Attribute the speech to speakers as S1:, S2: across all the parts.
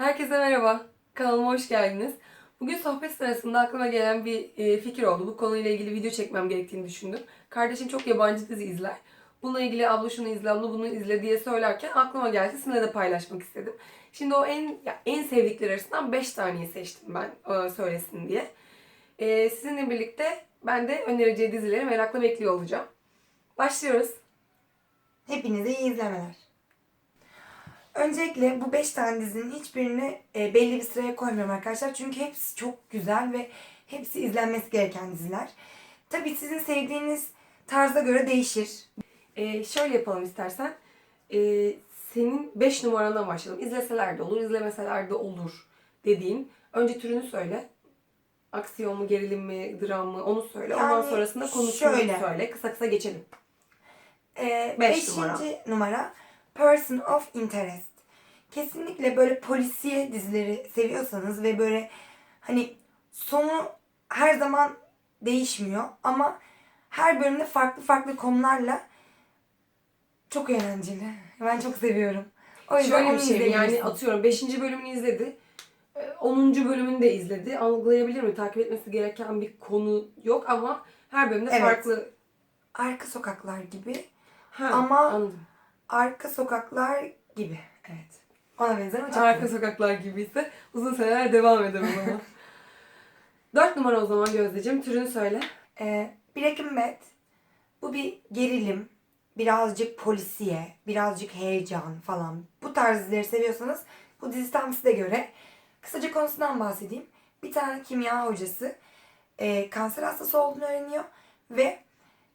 S1: Herkese merhaba. Kanalıma hoş geldiniz. Bugün sohbet sırasında aklıma gelen bir e, fikir oldu. Bu konuyla ilgili video çekmem gerektiğini düşündüm. Kardeşim çok yabancı dizi izler. Bununla ilgili abla şunu izle, abla bunu izle diye söylerken aklıma geldi. Sizinle de paylaşmak istedim. Şimdi o en ya, en sevdikleri arasından 5 taneyi seçtim ben e, söylesin diye. E, sizinle birlikte ben de önereceği dizileri merakla bekliyor olacağım. Başlıyoruz.
S2: Hepinize iyi izlemeler. Öncelikle bu 5 tane dizinin hiçbirini e, belli bir sıraya koymuyorum arkadaşlar. Çünkü hepsi çok güzel ve hepsi izlenmesi gereken diziler. Tabii sizin sevdiğiniz tarza göre değişir.
S1: Ee, şöyle yapalım istersen. Ee, senin 5 numarandan başlayalım. İzleseler de olur, izlemeseler de olur dediğin. Önce türünü söyle. Aksiyon mu, gerilim mi, dram mı onu söyle. Ondan
S2: Yani
S1: sonrasında konusunu
S2: şöyle.
S1: söyle. Kısa kısa geçelim.
S2: E,
S1: Beş
S2: beşinci
S1: numara.
S2: numara. Person of Interest. Kesinlikle böyle polisiye dizileri seviyorsanız ve böyle hani sonu her zaman değişmiyor ama her bölümde farklı farklı konularla çok eğlenceli. Ben çok seviyorum. O yüzden
S1: Şöyle bir şey? Yani atıyorum 5. bölümünü izledi. Ee, 10. bölümünü de izledi. Algılayabilir mi? Takip etmesi gereken bir konu yok ama her bölümde
S2: Evet.
S1: farklı.
S2: Arka sokaklar gibi.
S1: Ha,
S2: Ama-
S1: anladım.
S2: Arka sokaklar gibi. Evet. Ona benzer ama çok
S1: Arka
S2: güzel.
S1: sokaklar gibiyse uzun seneler devam eder o zaman. 4 numara o zaman Gözdeciğim. Türünü söyle.
S2: Ee, Breaking Bad bu bir gerilim, birazcık polisiye, birazcık heyecan falan. Bu tarz dizileri seviyorsanız bu dizi tam size göre. Kısaca konusundan bahsedeyim. Bir tane kimya hocası e, kanser hastası olduğunu öğreniyor ve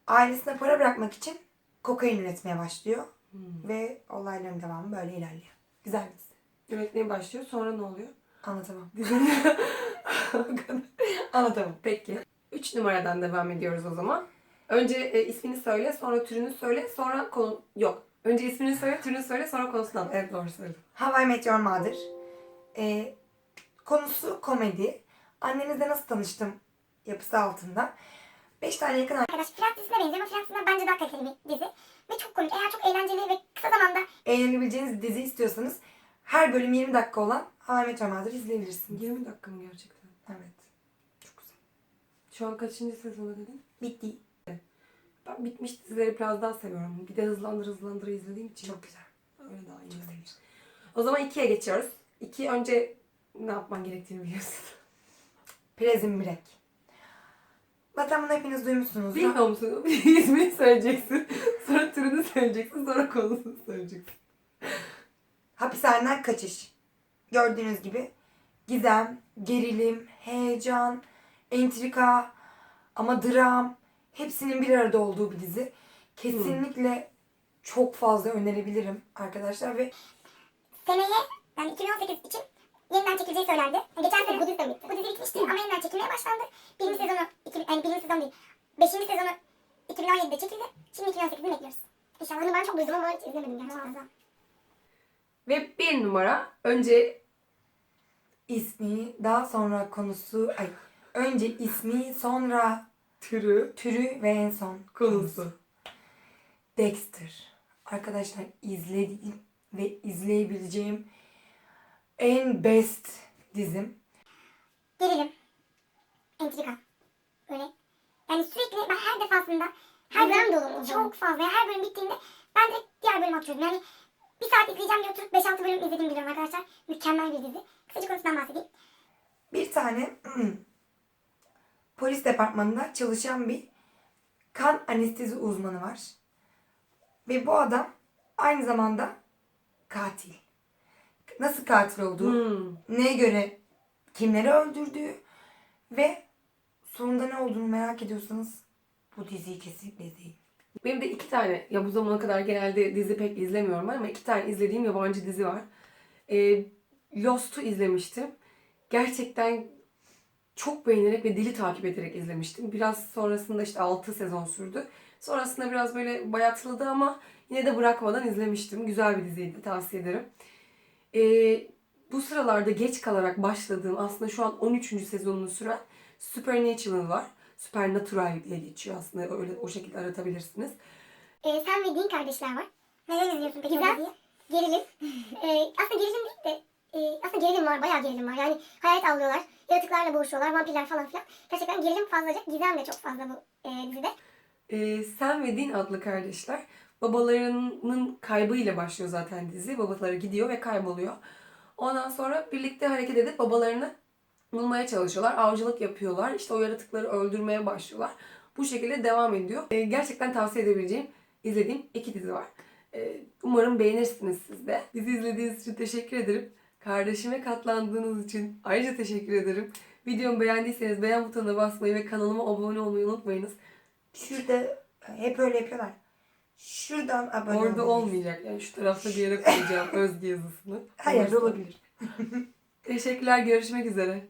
S2: ailesine para bırakmak için kokain üretmeye başlıyor. Ve olayların devamı böyle ilerliyor. Güzel bir dizi.
S1: Yönetmeye başlıyor. Sonra ne oluyor?
S2: Anlatamam.
S1: Dizinin-
S2: Anlatamam.
S1: Peki. 3 numaradan devam ediyoruz o zaman. Önce e, ismini söyle, sonra türünü söyle, sonra konu... Yok. Önce ismini söyle, türünü söyle, sonra konusunu anlat. Evet doğru söyledin.
S2: How I Met Your Mother. Ee, konusu komedi. Annenizle nasıl tanıştım yapısı altında. 5 tane yakın
S3: Arkadaş Friends dizisine benziyor ama Friends'den bence daha kaliteli bir dizi. Ve çok komik. Eğer çok eğlenceli ve kısa zamanda
S2: eğlenebileceğiniz dizi istiyorsanız her bölüm 20 dakika olan How I Met Your Mother izleyebilirsiniz.
S1: 20 dakika mı gerçekten?
S2: Evet. Çok güzel.
S1: Şu an kaçıncı sezonu dedin?
S2: Bitti.
S1: Ben bitmiş dizileri biraz daha seviyorum. Bir de hızlandır hızlandır izlediğim için.
S2: Çok güzel.
S1: Öyle daha iyi. O zaman ikiye geçiyoruz. İki önce ne yapman gerektiğini biliyorsun.
S2: Prison Break. Zaten bunu hepiniz duymuşsunuz.
S1: Bilmiyor musun? İsmini söyleyeceksin. Sonra türünü söyleyeceksin. Sonra konusunu söyleyeceksin.
S2: Hapishaneden kaçış. Gördüğünüz gibi gizem, gerilim, heyecan, entrika ama dram hepsinin bir arada olduğu bir dizi. Kesinlikle çok fazla önerebilirim arkadaşlar ve
S3: seneye yani 2018 için yeniden çekileceği söylendi. Geçen sene bu dizi de bitti. Bu dizi bitmişti ama yeniden çekilmeye başlandı. Birinci sezonu, iki, yani birinci sezon değil. Beşinci sezonu 2017'de çekildi. Şimdi 2018'i bekliyoruz. İnşallah Hani ben çok duydum ama hiç izlemedim gerçekten.
S1: Ve bir numara önce
S2: ismi daha sonra konusu ay önce ismi sonra
S1: türü
S2: türü ve en son
S1: konusu.
S2: Dexter. Arkadaşlar izlediğim ve izleyebileceğim en best dizim.
S3: Gerilim, entrika. Böyle yani sürekli ben her defasında her bölüm dolu çok fazla. Yani her bölüm bittiğinde ben de diğer bölüm açıyorum. Yani bir saat izleyeceğim diye oturup 5-6 bölüm izlediğimi biliyorum arkadaşlar. Mükemmel bir dizi. Kısaca konusundan bahsedeyim.
S2: Bir tane polis departmanında çalışan bir kan anestezi uzmanı var. Ve bu adam aynı zamanda katil. Nasıl katil olduğu,
S1: Hmm.
S2: neye göre kimleri öldürdüğü ve sonunda ne olduğunu merak ediyorsanız bu diziyi kesinlikle izleyin.
S1: Benim de iki tane, ya bu zamana kadar genelde dizi pek izlemiyorum ama iki tane izlediğim yabancı dizi var. Ee, Lost'u izlemiştim. Gerçekten çok beğenerek ve dili takip ederek izlemiştim. Biraz sonrasında işte 6 sezon sürdü. Sonrasında biraz böyle bayatladı ama yine de bırakmadan izlemiştim. Güzel bir diziydi, tavsiye ederim. Ee, bu sıralarda geç kalarak başladığım aslında şu an 13. sezonunu süren Supernatural var. Supernatural diye geçiyor aslında öyle o şekilde aratabilirsiniz.
S3: Ee, sen ve Dean kardeşler var. Neden izliyorsun peki Güzel. Gerilim. ee, aslında gerilim değil de e, aslında gerilim var, bayağı gerilim var. Yani hayalet avlıyorlar, yaratıklarla boğuşuyorlar, vampirler falan filan. Gerçekten gerilim fazlaca, gizem de çok fazla bu e, dizide.
S1: Ee, Sam ve Dean adlı kardeşler babalarının kaybıyla başlıyor zaten dizi. Babaları gidiyor ve kayboluyor. Ondan sonra birlikte hareket edip babalarını bulmaya çalışıyorlar. Avcılık yapıyorlar. İşte o yaratıkları öldürmeye başlıyorlar. Bu şekilde devam ediyor. Ee, gerçekten tavsiye edebileceğim, izlediğim iki dizi var. Ee, umarım beğenirsiniz siz de. Bizi izlediğiniz için teşekkür ederim. Kardeşime katlandığınız için ayrıca teşekkür ederim. Videomu beğendiyseniz beğen butonuna basmayı ve kanalıma abone olmayı unutmayınız.
S2: Şurada hep öyle yapıyorlar. Şuradan abone
S1: Orada olmayacak. Yani şu tarafta bir yere koyacağım özge yazısını. Olursa.
S2: olabilir.
S1: Teşekkürler. Görüşmek üzere.